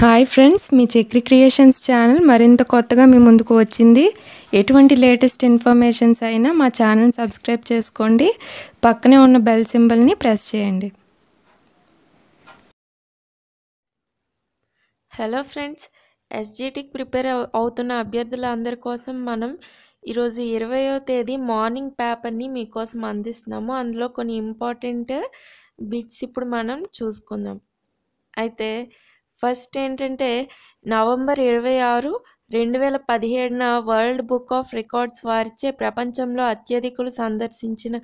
Hi friends మీ Chakri creations channel మరింత కొత్తగా మీ ముందుకు వచ్చింది. ఎటువంటి లేటెస్ట్ ఇన్ఫర్మేషన్స్ అయినా మా ఛానల్ సబ్స్క్రైబ్ చేసుకోండి. పక్కనే ఉన్న బెల్ సింబల్ని ప్రెస్ చేయండి. హలో ఫ్రెండ్స్ ఎస్జిటికి ప్రిపేర్ అవు- అవుతున్న అభ్యర్థుల అందరి కోసం మనం ఈరోజు ఇరవయో తేదీ మార్నింగ్ పేపర్ని మీకోసం అందిస్తున్నాము. అందులో కొన్ని ఇంపార్టెంట్ బిట్స్ ఇప్పుడు మనం చూసుకుందాం. అయితే ఫస్ట్ ఏంటంటే నవంబర్ ఇరవై ఆరు రెండు వేల పదిహేడున వరల్డ్ బుక్ ఆఫ్ రికార్డ్స్ వారిచే ప్రపంచంలో అత్యధికులు సందర్శించిన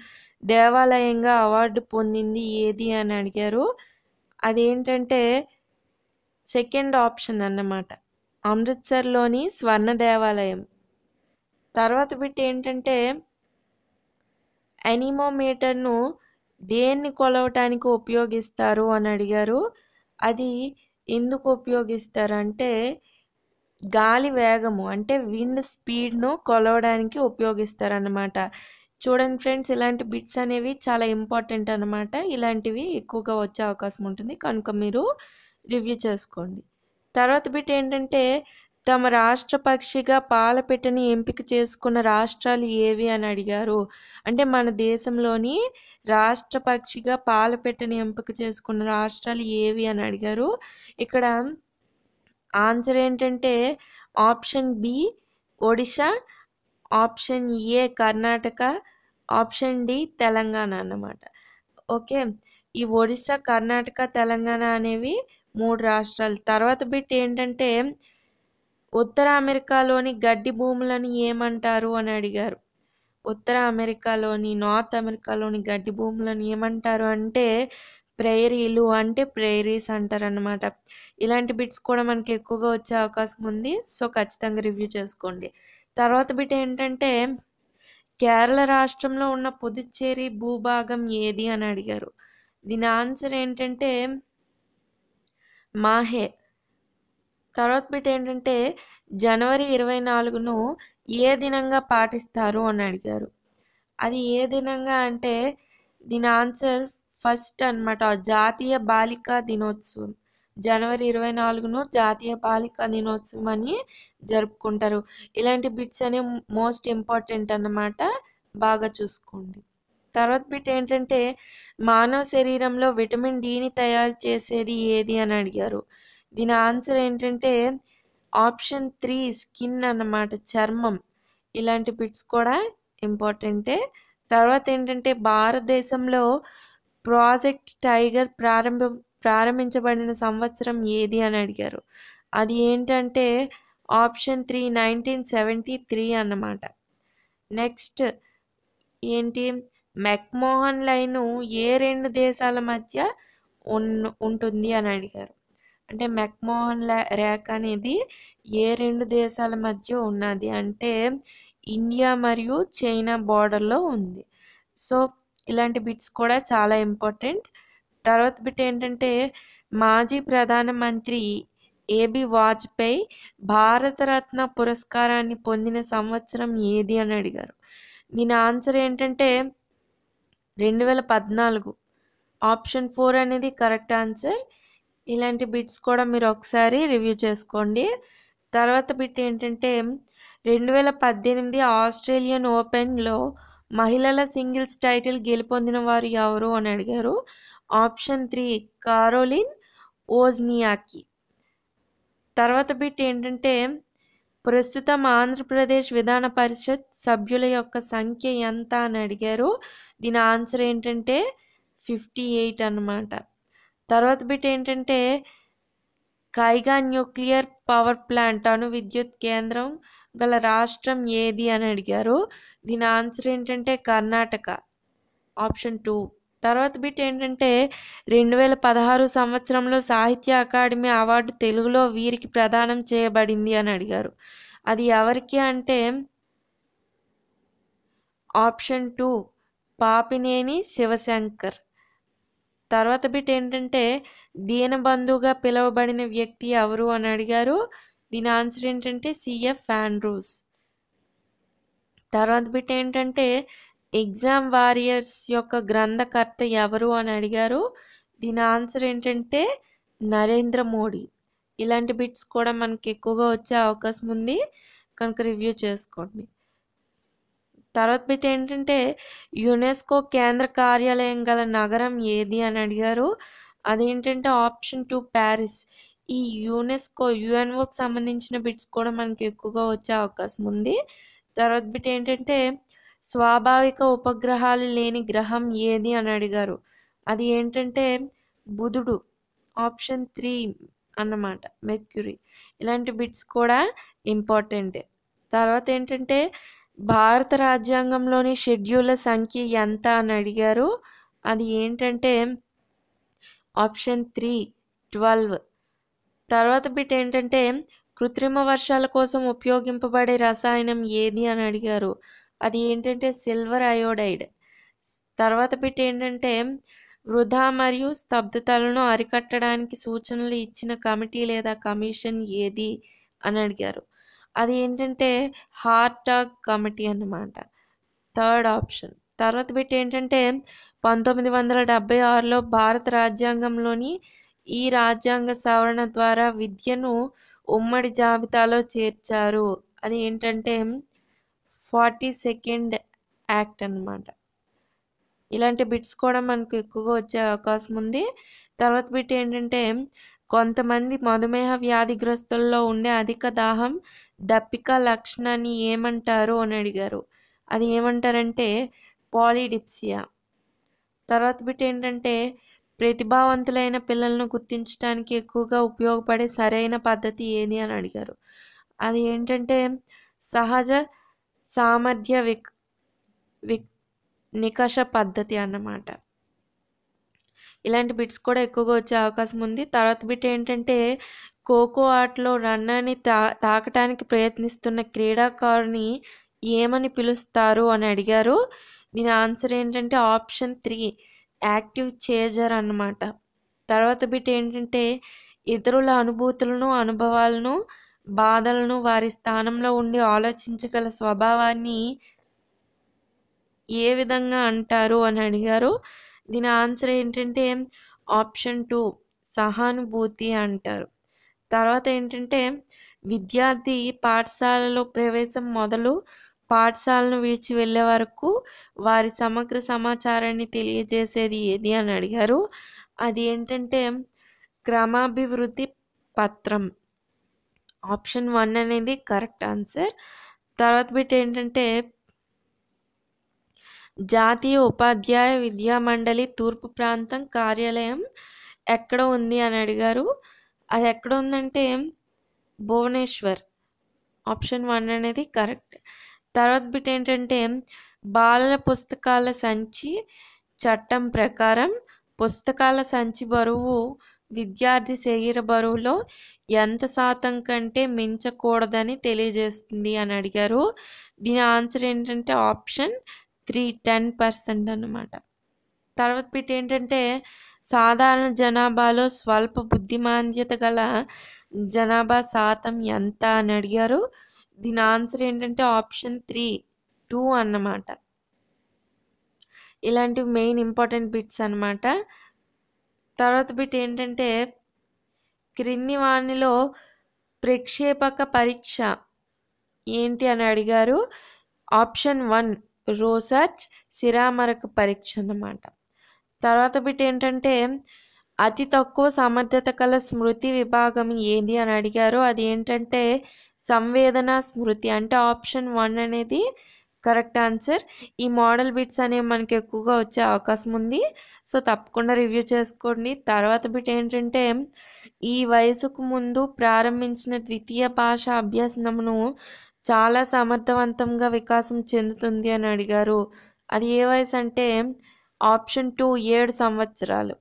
దేవాలయంగా అవార్డు పొందింది ఏది అని అడిగారు. అదేంటంటే సెకండ్ ఆప్షన్ అన్నమాట. అమృత్సర్లోని స్వర్ణ దేవాలయం. తర్వాత బిట్ ఏంటంటే ఎనిమోమీటర్ను దేన్ని కొలవటానికి ఉపయోగిస్తారు అని అడిగారు. అది ఎందుకు ఉపయోగిస్తారంటే గాలి వేగము అంటే విండ్ స్పీడ్ను కొలవడానికి ఉపయోగిస్తారన్నమాట. చూడండి ఫ్రెండ్స్ ఇలాంటి బిట్స్ అనేవి చాలా ఇంపార్టెంట్ అన్నమాట. ఇలాంటివి ఎక్కువగా వచ్చే అవకాశం ఉంటుంది. కనుక మీరు రివ్యూ చేసుకోండి. తర్వాత బిట్ ఏంటంటే తమ రాష్ట్ర పక్షిగా పాలపిట్టని ఎంపిక చేసుకున్న రాష్ట్రాలు ఏవి అని అడిగారు. అంటే మన దేశంలోని రాష్ట్ర పక్షిగా పాలపిట్టని ఎంపిక చేసుకున్న రాష్ట్రాలు ఏవి అని అడిగారు. ఇక్కడ ఆన్సర్ ఏంటంటే option B Odisha option A Karnataka option D Telangana అన్నమాట. ఓకే ఈ ఒడిశా కర్ణాటక తెలంగాణ అనేవి మూడు రాష్ట్రాలు. తర్వాత బిట్ ఏంటంటే ఉత్తర అమెరికాలోని గడ్డి భూములను ఏమంటారు అని అడిగారు. ఉత్తర అమెరికాలోని నార్త్ అమెరికాలోని గడ్డి భూములను ఏమంటారు అంటే ప్రేరీలు అంటే ప్రేరీస్ అంటారు అనమాట ఇలాంటి బిట్స్ కూడా మనకి ఎక్కువగా వచ్చే అవకాశం ఉంది. సో ఖచ్చితంగా రివ్యూ చేసుకోండి. తర్వాత బిట్ ఏంటంటే కేరళ రాష్ట్రంలో ఉన్న పుదుచ్చేరి భూభాగం ఏది అని అడిగారు. దీని ఆన్సర్ ఏంటంటే మాహే. తర్వాత బిట్ ఏంటంటే జనవరి ఇరవై నాలుగును ఏ దినంగా పాటిస్తారు అని అడిగారు. అది ఏ దినంగా అంటే దీని ఆన్సర్ ఫస్ట్ అన్నమాట జాతీయ బాలికా దినోత్సవం. జనవరి ఇరవై నాలుగును జాతీయ బాలికా దినోత్సవం అని జరుపుకుంటారు. ఇలాంటి బిట్స్ అనేవి మోస్ట్ ఇంపార్టెంట్ అన్నమాట బాగా చూసుకోండి. తర్వాత బిట్ ఏంటంటే మానవ శరీరంలో విటమిన్ డిని తయారు చేసేది ఏది అని అడిగారు. దీని ఆన్సర్ ఏంటంటే ఆప్షన్ త్రీ స్కిన్ అన్నమాట చర్మం. ఇలాంటి బిట్స్ కూడా ఇంపార్టెంటే. తర్వాత ఏంటంటే భారతదేశంలో ప్రాజెక్ట్ టైగర్ ప్రారంభ ప్రారంభించబడిన సంవత్సరం ఏది అని అడిగారు. అది ఏంటంటే option three nineteen seventy three అన్నమాట. నెక్స్ట్ ఏంటి? మెక్మోహన్ లైను ఏ రెండు దేశాల మధ్య ఉన్ ఉంటుంది అని అడిగారు. అంటే మెక్మోహన్ రేఖ అనేది ఏ రెండు దేశాల మధ్య ఉన్నది అంటే ఇండియా మరియు చైనా బార్డర్లో ఉంది. సో ఇలాంటి బిట్స్ కూడా చాలా ఇంపార్టెంట్ తర్వాత బిట్ ఏంటంటే మాజీ ప్రధానమంత్రి ఏబి వాజ్పేయి భారతరత్న పురస్కారాన్ని పొందిన సంవత్సరం ఏది అని అడిగారు. దీని ఆన్సర్ ఏంటంటే రెండు వేల పద్నాలుగు. ఆప్షన్ ఫోర్ అనేది కరెక్ట్ ఆన్సర్ ఇలాంటి బిట్స్ కూడా మీరు ఒకసారి రివ్యూ చేసుకోండి. తర్వాత బిట్ ఏంటంటే రెండు వేల పద్దెనిమిది ఆస్ట్రేలియన్ ఓపెన్లో మహిళల సింగిల్స్ టైటిల్ గెలుపొందిన వారు ఎవరు అని అడిగారు. Option three Caroline Wozniacki. తర్వాత బిట్ ఏంటంటే ప్రస్తుతం ఆంధ్రప్రదేశ్ విధాన పరిషత్ సభ్యుల యొక్క సంఖ్య ఎంత అని అడిగారు. దీని ఆన్సర్ ఏంటంటే ఫిఫ్టీ ఎయిట్ అన్నమాట. తర్వాత బిట్ ఏంటంటే కైగా న్యూక్లియర్ పవర్ ప్లాంట్ అణు విద్యుత్ కేంద్రం గల రాష్ట్రం ఏది అని అడిగారు. దీని ఆన్సర్ ఏంటంటే కర్ణాటక. Option two. తర్వాత బిట్ ఏంటంటే రెండు వేల పదహారు సంవత్సరంలో సాహిత్య అకాడమీ అవార్డు తెలుగులో వీరికి ప్రదానం చేయబడింది అని అడిగారు. అది ఎవరికి అంటే ఆప్షన్ టూ పాపినేని శివశంకర్. తర్వాత బిట్ ఏంటంటే దీనబంధుగా పిలువబడిన వ్యక్తి ఎవరు? అని అడిగారు. దీని ఆన్సర్ ఏంటంటే సిఎఫ్ ఆండ్రూస్. తర్వాత బిట్ ఏంటంటే ఎగ్జామ్ వారియర్స్ యొక్క గ్రంథకర్త ఎవరు? అని అడిగారు. దీని ఆన్సర్ ఏంటంటే నరేంద్ర మోడీ. ఇలాంటి బిట్స్ కూడా మనకి ఎక్కువగా వచ్చే అవకాశం ఉంది. కనుక రివ్యూ చేసుకోండి. తర్వాత బిట్ ఏంటంటే యునెస్కో కేంద్ర కార్యాలయం గల నగరం ఏది అని అడిగారు. అదేంటంటే ఆప్షన్ టూ ప్యారిస్. ఈ యునెస్కో యుఎన్ఓకి సంబంధించిన బిట్స్ కూడా మనకి ఎక్కువగా వచ్చే అవకాశం ఉంది. తర్వాత బిట్ ఏంటంటే స్వాభావిక ఉపగ్రహాలు లేని గ్రహం ఏది అని అడిగారు. అది ఏంటంటే బుధుడు ఆప్షన్ త్రీ అన్నమాట మెర్క్యూరీ. ఇలాంటి బిట్స్ కూడా ఇంపార్టెంటే. తర్వాత ఏంటంటే భారత రాజ్యాంగంలోని షెడ్యూల్ల సంఖ్య ఎంత అని అడిగారు. అది ఏంటంటే ఆప్షన్ త్రీ ట్వెల్వ్. తర్వాత బిట్ ఏంటంటే కృత్రిమ వర్షాల కోసం ఉపయోగింపబడే రసాయనం ఏది అని అడిగారు. అది ఏంటంటే సిల్వర్ అయోడైడ్. తర్వాత బిట్ ఏంటంటే వృధా మరియు స్తబ్దతలను అరికట్టడానికి సూచనలు ఇచ్చిన కమిటీ లేదా కమిషన్ ఏది అని అడిగారు. అది ఏంటంటే హార్టాగ్ కమిటీ అన్నమాట. Third option. తర్వాత బిట్ ఏంటంటే పంతొమ్మిది వందల డెబ్బై ఆరులో భారత రాజ్యాంగంలోని ఈ రాజ్యాంగ సవరణ ద్వారా విద్యను ఉమ్మడి జాబితాలో చేర్చారు. అది ఏంటంటే ఫార్టీ సెకండ్ యాక్ట్ అన్నమాట. ఇలాంటి బిట్స్ కూడా మనకు ఎక్కువగా వచ్చే అవకాశం ఉంది. తర్వాత బిట్ ఏంటంటే కొంతమంది మధుమేహ వ్యాధిగ్రస్తుల్లో ఉండే అధిక దాహం దప్పిక లక్షణాన్ని ఏమంటారు అని అడిగారు. అది ఏమంటారంటే పాలిడిప్సియా. తర్వాత బిట్ ఏంటంటే ప్రతిభావంతులైన పిల్లలను గుర్తించడానికి ఎక్కువగా ఉపయోగపడే సరైన పద్ధతి ఏది అని అడిగారు. అది ఏంటంటే సహజ సామర్థ్య విక్ విక్ నికష పద్ధతి అన్నమాట. ఇలాంటి బిట్స్ కూడా ఎక్కువగా వచ్చే అవకాశం ఉంది. తర్వాత బిట్ ఏంటంటే ఖోఖో ఆటలో రన్నర్ని తా తాకటానికి ప్రయత్నిస్తున్న క్రీడాకారుని ఏమని పిలుస్తారు అని అడిగారు. దీని ఆన్సర్ ఏంటంటే ఆప్షన్ త్రీ యాక్టివ్ చేజర్ అన్నమాట. తర్వాత బిట్ ఏంటంటే ఇతరుల అనుభూతులను అనుభవాలను బాధలను వారి స్థానంలో ఉండి ఆలోచించగల స్వభావాన్ని ఏ విధంగా అంటారు అని అడిగారు. దీని ఆన్సర్ ఏంటంటే ఆప్షన్ టూ సహానుభూతి అంటారు. తర్వాత ఏంటంటే విద్యార్థి పాఠశాలలో ప్రవేశం మొదలు పాఠశాలను విడిచి వెళ్ళే వరకు వారి సమగ్ర సమాచారాన్ని తెలియజేసేది ఏది అని అడిగారు. అది ఏంటంటే క్రమాభివృద్ధి పత్రం. ఆప్షన్ వన్ అనేది కరెక్ట్ ఆన్సర్. తర్వాత బిట్ ఏంటంటే జాతీయ ఉపాధ్యాయ విద్యా మండలి తూర్పు ప్రాంతం కార్యాలయం ఎక్కడ ఉంది అని అడిగారు. అది ఎక్కడ ఉందంటే భువనేశ్వర్. ఆప్షన్ వన్ అనేది కరెక్ట్. తర్వాత బిట్ ఏంటంటే బాలల పుస్తకాల సంచి చట్టం ప్రకారం పుస్తకాల సంచి బరువు విద్యార్థి శరీర బరువులో ఎంత శాతం కంటే మించకూడదని తెలియజేస్తుంది అని అడిగారు. దీని ఆన్సర్ ఏంటంటే ఆప్షన్ త్రీ టెన్ పర్సెంట్ అన్నమాట. తర్వాత బిట్ ఏంటంటే సాధారణ జనాభాలో స్వల్ప బుద్ధిమాంద్యత గల జనాభా శాతం ఎంత అని అడిగారు. దీని ఆన్సర్ ఏంటంటే ఆప్షన్ త్రీ టూ అన్నమాట. ఇలాంటివి మెయిన్ ఇంపార్టెంట్ బిట్స్ అన్నమాట. తర్వాత బిట్ ఏంటంటే క్రింది వానిలో ప్రక్షేపక పరీక్ష ఏంటి అని అడిగారు. ఆప్షన్ వన్ రోసర్చ్ సిరామరక పరీక్ష అన్నమాట. తర్వాత బిట్ ఏంటంటే అతి తక్కువ సమర్థత కల స్మృతి విభాగం ఏది అని అడిగారు. అది ఏంటంటే సంవేదన స్మృతి అంటే ఆప్షన్ వన్ అనేది కరెక్ట్ ఆన్సర్. ఈ మోడల్ బిట్స్ అనేవి మనకి ఎక్కువగా వచ్చే అవకాశం ఉంది. సో తప్పకుండా రివ్యూ చేసుకోండి. తర్వాత బిట్ ఏంటంటే ఈ వయసుకు ముందు ప్రారంభించిన ద్వితీయ భాష అభ్యాసనమును చాలా సమర్థవంతంగా వికాసం చెందుతుంది అని అడిగారు. అది ఏ వయసు అంటే? ఆప్షన్ టూ ఏడు సంవత్సరాలు.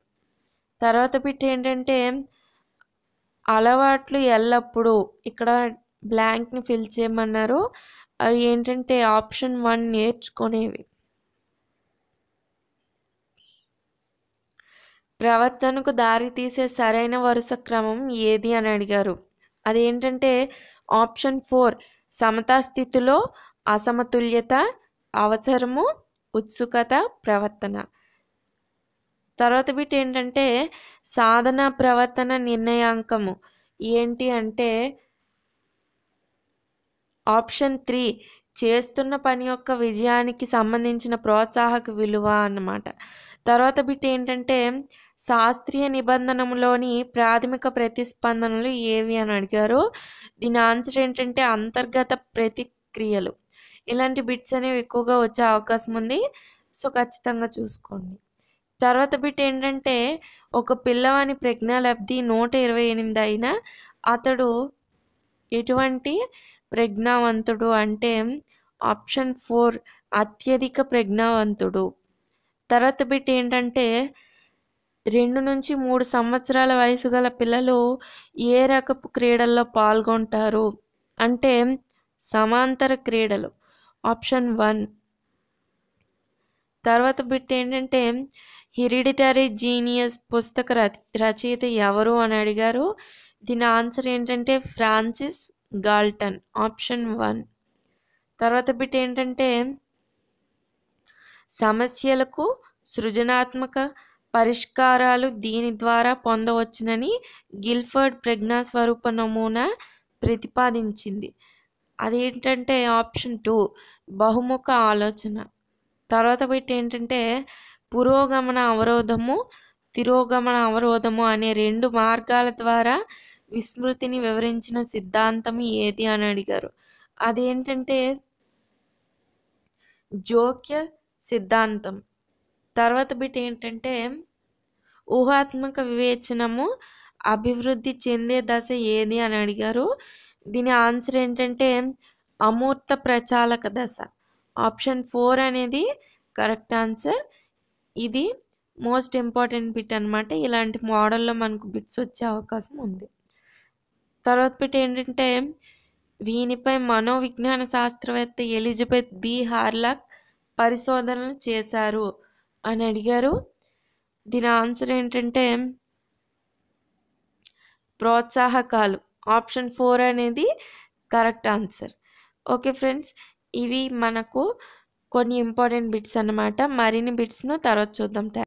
తర్వాత బిట్ ఏంటంటే అలవాట్లు ఎల్లప్పుడూ ఇక్కడ బ్లాంక్ని ఫిల్ చేయమన్నారు. అవి ఏంటంటే ఆప్షన్ వన్ నేర్చుకునేవి. ప్రవర్తనకు దారి తీసే సరైన వరుస క్రమం ఏది అని అడిగారు. అదేంటంటే ఆప్షన్ ఫోర్ సమతా స్థితిలో అసమతుల్యత అవసరము ఉత్సుకత ప్రవర్తన. తర్వాత బిట్ ఏంటంటే సాధన ప్రవర్తన నిర్ణయాంకము. ఏంటి అంటే ఆప్షన్ త్రీ చేస్తున్న పని యొక్క విజయానికి సంబంధించిన ప్రోత్సాహక విలువ అన్నమాట. తర్వాత బిట్ ఏంటంటే శాస్త్రీయ నిబంధనలోని ప్రాథమిక ప్రతిస్పందనలు ఏవి అని అడిగారు. దీని ఆన్సర్ ఏంటంటే అంతర్గత ప్రతిక్రియలు. ఇలాంటి బిట్స్ అనేవి ఎక్కువగా వచ్చే అవకాశం ఉంది. సో ఖచ్చితంగా చూసుకోండి. తర్వాత బిట్ ఏంటంటే ఒక పిల్లవాని ప్రజ్ఞాలబ్ధి నూట ఇరవై ఎనిమిది అయినా అతడు ఎటువంటి ప్రజ్ఞావంతుడు అంటే ఆప్షన్ ఫోర్ అత్యధిక ప్రజ్ఞావంతుడు. తర్వాత బిట్ ఏంటంటే రెండు నుంచి మూడు సంవత్సరాల వయసు గల పిల్లలు ఏ రకపు క్రీడల్లో పాల్గొంటారు? అంటే సమాంతర క్రీడలు. Option one. తర్వాత బిట్ ఏంటంటే హిరిడిటరీ జీనియస్ పుస్తక రచయిత ఎవరు అని అడిగారు. దీని ఆన్సర్ ఏంటంటే ఫ్రాన్సిస్ గాల్టన్. Option one. తర్వాత బిట్ ఏంటంటే సమస్యలకు సృజనాత్మక పరిష్కారాలు దీని ద్వారా పొందవచ్చునని గిల్ఫర్డ్ ప్రజ్ఞా స్వరూప నమూనా ప్రతిపాదించింది. అదేంటంటే ఆప్షన్ టూ బహుముఖ ఆలోచన. తర్వాత బిట్ ఏంటంటే పురోగమన అవరోధము తిరోగమన అవరోధము అనే రెండు మార్గాల ద్వారా విస్మృతిని వివరించిన సిద్ధాంతం ఏది అని అడిగారు. అదేంటంటే జోక్య సిద్ధాంతం. తర్వాత బిట్ ఏంటంటే ఊహాత్మక వివేచనము అభివృద్ధి చెందే దశ ఏది అని అడిగారు. దీని ఆన్సర్ ఏంటంటే అమూర్త ప్రచాలక దశ. ఆప్షన్ ఫోర్ అనేది కరెక్ట్ ఆన్సర్. ఇది మోస్ట్ ఇంపార్టెంట్ బిట్ అనమాట ఇలాంటి మోడల్లో మనకు బిట్స్ వచ్చే అవకాశం ఉంది. తర్వాత బిట్ ఏంటంటే వీనిపై మనోవిజ్ఞాన శాస్త్రవేత్త ఎలిజబెత్ బి హార్లాక్ పరిశోధనలు చేశారు. అని అడిగారు. దీని ఆన్సర్ ఏంటంటే ప్రోత్సాహకాలు. ఆప్షన్ ఫోర్ అనేది కరెక్ట్ ఆన్సర్. ఓకే ఫ్రెండ్స్ ఇవి మనకు కొన్ని ఇంపార్టెంట్ బిట్స్ అన్నమాట. మరిన్ని బిట్స్ను తర్వాత చూద్దాం.